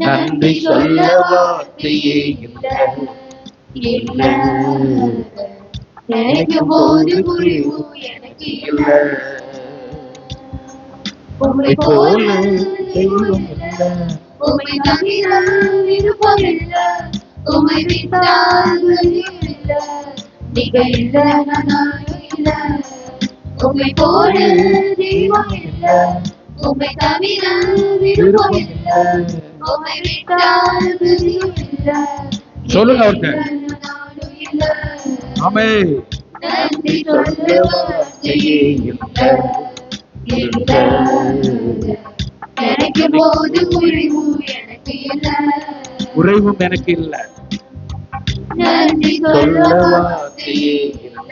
நன்றி சொல்ல வார்த்தையே இல்லை நினைக்கும் போது புரிவு எனக்கு இல்லை. உம்மை போல தெய்வம் உம்மை தவிர விருப்பம் இல்லை. உம்மை விட்டால் உம்மை போல தெய்வம் உம்மை தவிர விருப்பம் சொல்லுங்க இல்ல ஆமே. நன்றி சொல்ல வார்த்தையே போது எனக்கு இல்ல. குறைவும் எனக்கு இல்லை. நன்றி சொல்ல வார்த்தையே இல்ல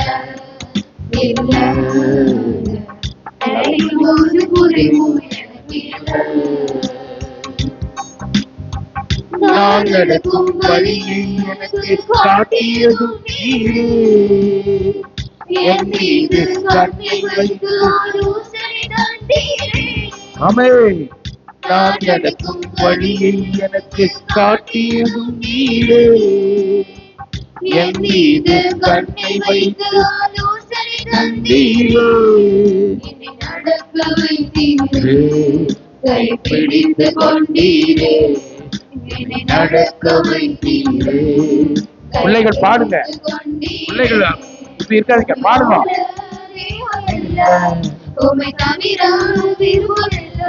இல்ல நினைக்கும் போது புரிவு எனக்கு இல்ல. நான் நடக்கும் வழியை எனக்கு காட்டியதும் நீரே என் மீது கண்ணை வைத்து ஆலோசனை தந்தீரே ஆமே. நான் நடக்கும் வழியை எனக்கு காட்டியதும் நீரே என் மீது கண்ணை வைத்து ஆலோசனை தந்தீரே என்னை நடக்க வைத்தீரே கைப்பிடித்து கொண்டீரே. பிள்ளைகள் பாடுங்க. பிள்ளைகள் இப்படி இருக்காதீங்க பாடுங்க உமை தவிர விருப்பம் இல்ல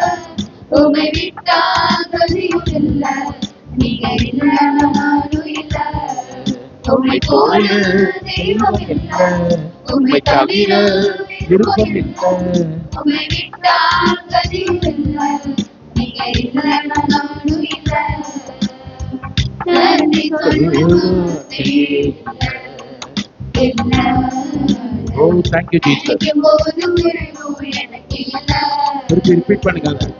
உமை விட்டால் கதியும் இல்ல நீங்க இல்ல நானும் இல்ல உமை போல தெய்வம் இல்ல உமை தவிர விருப்பம் இல்ல உமை விட்டால் கதியும் இல்ல நீங்க இல்ல நானும் ஓ தேங்க்யூ ஜீசஸ் திருப்பி ரிப்பீட் பண்ணுங்க.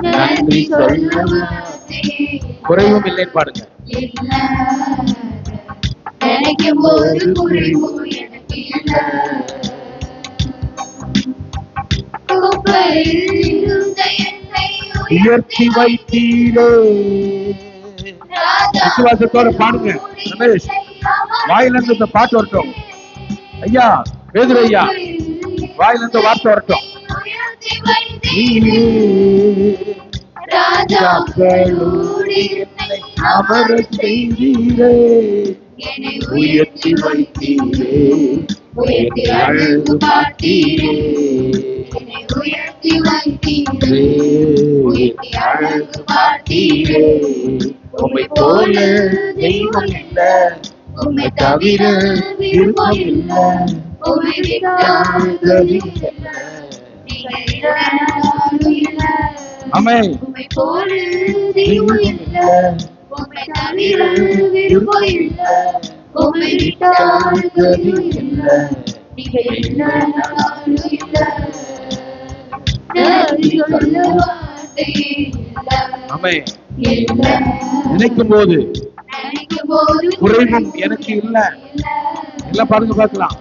நன்றி சொல்ல வார்த்தையே குறைவும் பாடுங்க. இல்ல. நினைக்கும் போது எனக்கு என்னை உயர்த்தி வைத்தீரே. விசுவாசத்தோட பாடுங்க. ரமேஷ் வாயிலிருந்து இந்த பாட்டு வரட்டும். ஐயா பேதுரு ஐயா. வாயிலிருந்து வார்த்தை வரட்டும். அவர் செய்தீரே உயர்த்தி வைத்தீரே. உயர்த்தி அழகு பார்த்தீரே உயர்த்தி வைத்தீரே. உயர்த்தி அழகு பார்த்தீரே. உம்மை போல தெய்வம் இல்ல உம்மை தவிர விருப்பம் இல்ல உம்மை விட்டால் கதி இல்ல நீங்க இல்ல நானும் இல்ல ஆமே உம்மை போல தெய்வம் இல்ல உம்மை தவிர விருப்பம் இல்ல உம்மை விட்டால் கதி இல்ல நீங்க இல்ல நானும் இல்ல. நன்றி சொல்ல வார்த்தை இல்ல. ஆமே இல்ல நினைக்கும் போது குறைவும் எனக்கு இல்ல. எல்லாம் பாருங்க பார்க்கலாம்.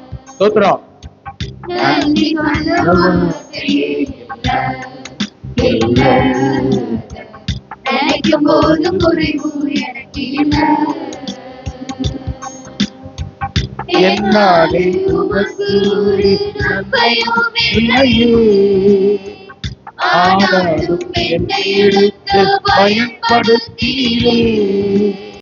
நினைக்கும் போது குறைவு எனக்கு இல்ல என்னாலே உமக்கு ஒரு நன்மையும் இல்லையே ஆனாலும் என்னை எடுத்து பயன்படுத்தீரே